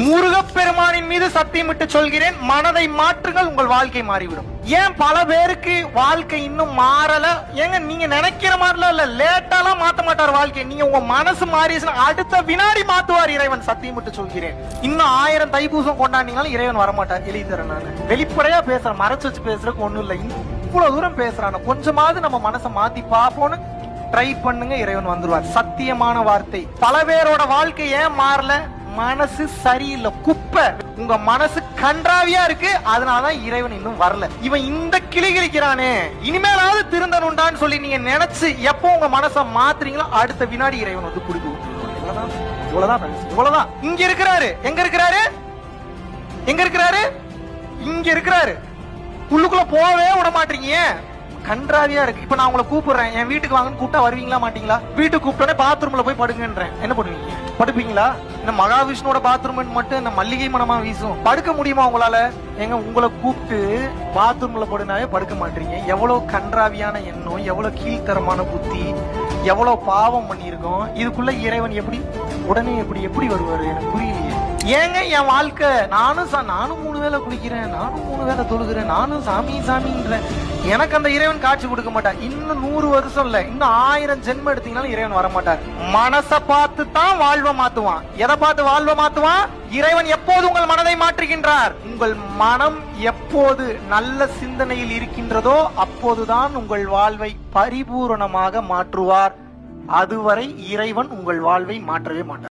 முருகப்பெருமானின் மீது சத்தியமிட்டு சொல்கிறேன் மனதை மாற்றுங்கள் உங்கள் வாழ்க்கை மாறிவிடும். ஏன் பல பேருக்கு வாழ்க்கை இன்னும் மாறல? ஏங்க நீங்க நினைக்கிற மாதிரிலாம் இல்ல. லேட்டாலாம் மாத்த மாட்டார் வாழ்க்கை. நீங்க உங்க மனசு மாறிச்சுன்னா அடுத்த வினாடி மாத்துவார் இறைவன் சத்தியமிட்டு சொல்கிறேன். இன்னும் ஆயிரம் தைப்பூசம் கொண்டாடினாலும் இறைவன் வரமாட்டார். எழுதி தரேன் நான். வெளிப்படையா பேசுறேன் மறைச்சு வச்சு பேசுறதுக்கு ஒண்ணும் இல்லை. இவ்வளவு தூரம் பேசுறான். கொஞ்சமாவது நம்ம மனசை மாத்தி பார்ப்போம்னு ட்ரை பண்ணுங்க இறைவன் வந்துருவார். சத்தியமான வார்த்தை. பல பேரோட வாழ்க்கை ஏன் மாறல? மனசு சரியில்லை குப்பை. உங்க மனசு கன்றாவியா இருக்கு அதனாலதான் இறைவன் இன்னும் வரல. இவன் இந்த கிளி கிழிக்கிறானே இனிமேலாவது திருந்தனுண்டான்னு சொல்லி நீங்க நினைச்சு எப்போ உங்க மனசை மாத்துறீங்களோ அடுத்த வினாடி இறைவன் வந்து குடுக்கும் இவ்வளவுதான். இவ்வளவுதான். இங்க இருக்கிறாரு. எங்க இருக்கிறாரு? எங்க இருக்கிறாரு? இங்க இருக்கிறாரு. உள்ளுக்குள்ள போகவே விட மாட்டீங்க. கன்றாவியா இருக்கு. இப்ப நான் உங்களை கூப்பிடுறேன். என் வீட்டுக்கு வாங்கன்னு கூப்பிட்டா வருவீங்களா மாட்டீங்களா? வீட்டுக்கு கூப்பிட்டோன்னே பாத்ரூம்ல போய் படுங்கன்றேன். என்ன பண்ணுவீங்க படுப்பீங்களா? இந்த மகாவிஷ்ணுவோட பாத்ரூம் மட்டும் இந்த மல்லிகை மனமா வீசும். படுக்க முடியுமா உங்களால? எங்க உங்களை கூப்பிட்டு பாத்ரூம்ல படுனாவே படுக்க மாட்டீங்க. எவ்வளவு கன்றாவியான எண்ணம் எவ்வளவு கீழ்த்தரமான புத்தி எவ்வளவு பாவம் பண்ணியிருக்கோம். இதுக்குள்ள இறைவன் எப்படி? உடனே எப்படி எப்படி வருவாரு? எனக்கு புரியலையே. ஏங்க என் வாழ்க்கை? நானும் சா- நானும் மூணு வேளை குளிக்கிறேன் நானும் மூணு வேளை தொழுகிறேன் நானும் சாமி சாமின்றேன். எனக்கு அந்த இறைவன் காட்சி கொடுக்க மாட்டான் இன்னும் நூறு வருஷம் இல்ல இன்னும் ஆயிரம் ஜென்மம் எடுத்தீங்கனாலும் இறைவன் வர மாட்டார். மனசை பார்த்து தான் வாழ்வை மாத்துவான். எதை பார்த்து வாழ்வை மாத்துவான்? இறைவன் எப்போது உங்கள் மனதை மாற்றுகின்றார்? உங்கள் மனம் எப்போது நல்ல சிந்தனையில் இருக்கின்றதோ அப்போதுதான் உங்கள் வாழ்வை பரிபூரணமாக மாற்றுவார். அதுவரை இறைவன் உங்கள் வாழ்வை மாற்றவே மாட்டார்.